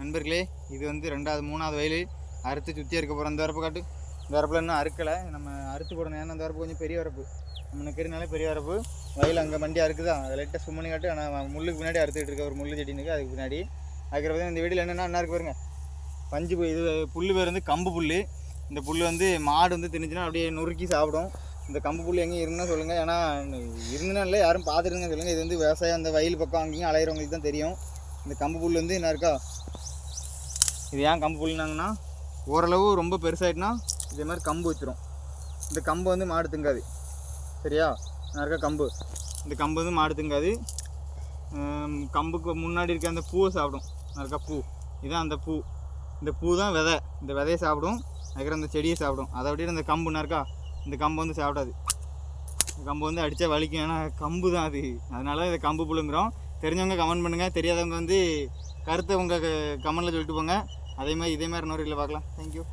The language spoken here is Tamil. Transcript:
நண்பர்களே இது வந்து ரெண்டாவது மூணாவது வயல். அறுத்து சுற்றி இருக்க போகிறோம் இந்த வரப்பு காட்டு. இந்த வரப்பில் இன்னும் அறுக்கலை. நம்ம அறுத்து போடணும். ஏன்னா இந்த வரப்பு கொஞ்சம் பெரிய வரப்பு. நம்ம நிற்கிறனால பெரிய வரப்பு. வயல் அங்கே மண்டி அறுக்குதா அதை லைட்டாக சும்மனி காட்டு. ஆனால் முள்ளுக்கு பின்னாடி அறுத்துக்கிட்டு இருக்க ஒரு முள்ளு செடினுக்கு அதுக்கு பின்னாடி. அதுக்கப்புறம் இந்த வீடியில் என்னென்னா என்ன இருக்கு பாருங்க பஞ்சு பு- இது புல் பேர் வந்து கம்பு புல் இந்த புல் வந்து மாடு வந்து திணிச்சுன்னா அப்படியே நொறுக்கி சாப்பிடும். இந்த கம்பு புல் எங்கேயும் இருந்தால் சொல்லுங்கள் ஏன்னா இருந்துனா இல்லை யாரும் பார்த்துருங்க சொல்லுங்கள் இது வந்து விவசாயம் அந்த வயல் பக்கம் அங்கேயும் அலையிறவங்களுக்கு தான் தெரியும். இந்த கம்பு புல் வந்து என்ன இருக்கா இது ஏன் கம்பு புல்னாங்கன்னா ஓரளவு ரொம்ப பெருசாகிட்டுனா இதே மாதிரி கம்பு வச்சிரும். இந்த கம்பு வந்து மாடு திங்காது. சரியா? நான் இருக்க கம்பு. இந்த கம்பு வந்து மாடு திங்காது. கம்புக்கு முன்னாடி இருக்க அந்த பூவை சாப்பிடும். நான் இருக்க பூ. இதுதான் அந்த பூ. இந்த பூ தான் விதை. இந்த விதையை சாப்பிடும். அதுக்கப்புறம் அந்த செடியை சாப்பிடும். அதை விட இந்த கம்பு இருக்கா? இந்த கம்பு வந்து சாப்பிடாது. இந்த கம்பு வந்து அடித்தா வலிக்கும். ஏன்னா கம்பு தான் அது. அதனால இதை கம்பு புழுங்குறோம். தெரிஞ்சவங்க கமெண்ட் பண்ணுங்கள் தெரியாதவங்க வந்து கருத்தை உங்கள் கமெண்டில் சொல்லிட்டு போங்க. அதே மாதிரி இதே மாதிரி இன்னொரு பார்க்கலாம். தேங்க்யூ